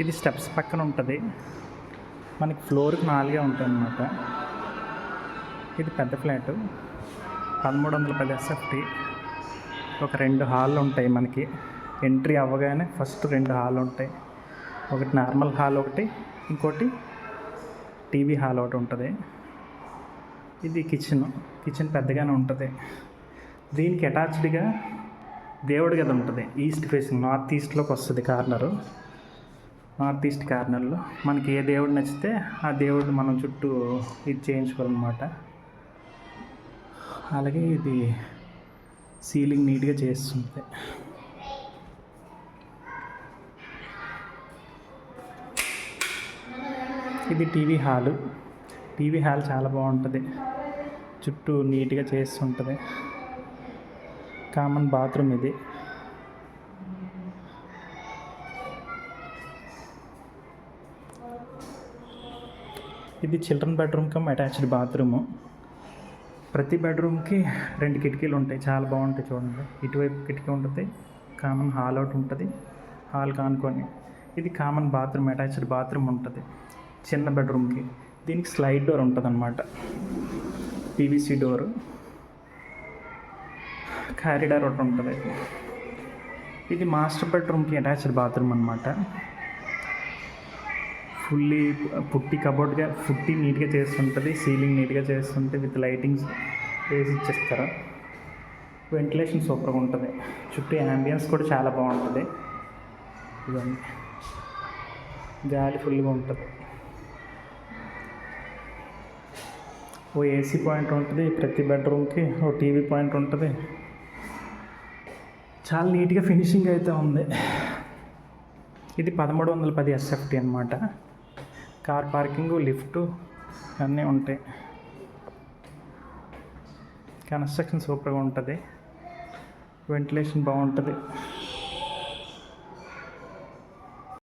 ఇది స్టెప్స్ పక్కన ఉంటుంది. మనకి ఫ్లోర్కి నాలుగే ఉంటుంది అనమాట ఇది పెద్ద ఫ్లాట్. పదమూడు వందల పది ఎస్ఎఫ్టీ ఒక రెండు హాల్లు ఉంటాయి మనకి. ఎంట్రీ అవ్వగానే ఫస్ట్ రెండు హాల్ ఉంటాయి. ఒకటి నార్మల్ హాల్ ఒకటి ఇంకోటి టీవీ హాల్ ఒకటి ఉంటుంది. ఇది కిచెన్. కిచెన్ పెద్దగానే ఉంటుంది. దీనికి అటాచ్డ్గా దేవుడి గది ఉంటుంది. ఈస్ట్ ఫేసింగ్ నార్త్ ఈస్ట్లోకి వస్తుంది కార్నరు. నార్త్ ఈస్ట్ కార్నర్లో మనకి ఏ దేవుడు నచ్చితే ఆ దేవుడు మనం చుట్టూ ఇది చేయించుకోవాలన్నమాట. అలాగే ఇది సీలింగ్ నీట్గా చేస్తుంది ఇది టీవీ హాలు. టీవీ హాల్ చాలా బాగుంటుంది. చుట్టూ నీట్గా చేస్తుంటుంది. కామన్ బాత్రూమ్ ఇది. ఇది children bedroom cum attached bathroom. ప్రతి బెడ్రూమ్కి రెండు కిటికీలు ఉంటాయి. చాలా బాగుంటాయి చూడండి. ఇటువైపు కిటికీ ఉంటుంది. కామన్ హాల్ అవుట్ ఉంటుంది. హాల్ కానుకొని ఇది కామన్ బాత్రూమ్ అటాచ్డ్ బాత్రూమ్ ఉంటుంది. చిన్న బెడ్రూమ్కి. దీనికి స్లైడ్ డోర్ ఉంటుంది అనమాట పీవీసీ డోరు. కారిడార్ ఒకటి ఉంటుంది. ఇది మాస్టర్ బెడ్రూమ్కి అటాచ్డ్ బాత్రూమ్ అనమాట ఫుల్లీ పుట్టి కబోర్డ్గా పుట్టి నీట్గా చేస్తుంటుంది సీలింగ్ నీట్గా చేస్తుంటే విత్ లైటింగ్స్ వేసి ఇచ్చేస్తారు? వెంటిలేషన్ సూపర్గా ఉంటుంది. చుట్టూ యాంబియన్స్ కూడా చాలా బాగుంటుంది. ఇవన్నీ గాలి ఫుల్గా ఉంటుంది. ఓ ఏసీ పాయింట్ ఉంటుంది ప్రతి బెడ్రూమ్కి ఓ టీవీ పాయింట్ ఉంటుంది. చాలా నీట్గా ఫినిషింగ్ అయితే ఉంది. ఇది పదమూడు వందల పది ఎస్ఎఫ్టీ అనమాట కార్ పార్కింగ్ లిఫ్ట్ అన్నీ ఉంటాయి. కన్స్ట్రక్షన్ సూపర్గా ఉంటుంది. వెంటిలేషన్ బాగుంటుంది.